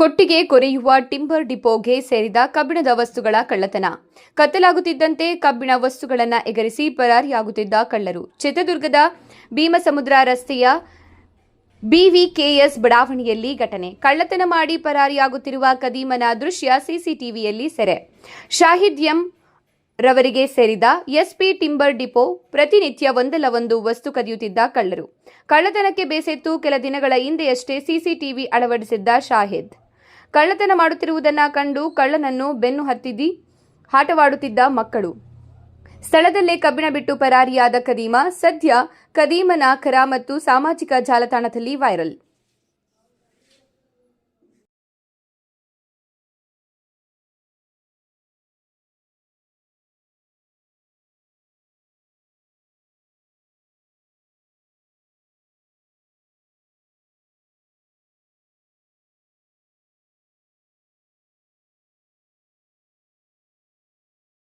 ಕೊಟ್ಟಿಗೆ ಕೊರೆಯುವ ಟಿಂಬರ್ ಡಿಪೋಗೆ ಸೇರಿದ ಕಬ್ಬಿಣದ ವಸ್ತುಗಳ ಕಳ್ಳತನ. ಕತ್ತಲಾಗುತ್ತಿದ್ದಂತೆ ಕಬ್ಬಿಣ ವಸ್ತುಗಳನ್ನು ಎಗರಿಸಿ ಪರಾರಿಯಾಗುತ್ತಿದ್ದ ಕಳ್ಳರು. ಚಿತ್ರದುರ್ಗದ ಭೀಮಸಮುದ್ರ ರಸ್ತೆಯ ಬಿವಿಕೆಎಸ್ ಬಡಾವಣೆಯಲ್ಲಿ ಘಟನೆ. ಕಳ್ಳತನ ಮಾಡಿ ಪರಾರಿಯಾಗುತ್ತಿರುವ ಕದೀಮನ ದೃಶ್ಯ ಸಿಸಿಟಿವಿಯಲ್ಲಿ ಸೆರೆ. ಶಾಹಿದ್ ಎಂ ರವರಿಗೆ ಸೇರಿದ ಎಸ್ಪಿ ಟಿಂಬರ್ ಡಿಪೋ ಪ್ರತಿನಿತ್ಯ ಒಂದಲ್ಲ ಒಂದು ವಸ್ತು ಕದಿಯುತ್ತಿದ್ದ ಕಳ್ಳರು. ಕಳ್ಳತನಕ್ಕೆ ಬೇಸೆತ್ತು ಕೆಲ ದಿನಗಳ ಹಿಂದೆಯಷ್ಟೇ ಸಿಸಿಟಿವಿ ಅಳವಡಿಸಿದ್ದ ಶಾಹಿದ್. ಕಳ್ಳತನ ಮಾಡುತ್ತಿರುವುದನ್ನು ಕಂಡು ಕಳ್ಳನನ್ನು ಬೆನ್ನು ಹತ್ತಿದ್ದಿ ಆಟವಾಡುತ್ತಿದ್ದ ಮಕ್ಕಳು. ಸ್ಥಳದಲ್ಲೇ ಕಬ್ಬಿಣ ಬಿಟ್ಟು ಪರಾರಿಯಾದ ಕದೀಮ ಸದ್ಯ ಕದೀಮನ ಕರ ಮತ್ತು ಸಾಮಾಜಿಕ ಜಾಲತಾಣದಲ್ಲಿ ವೈರಲ್.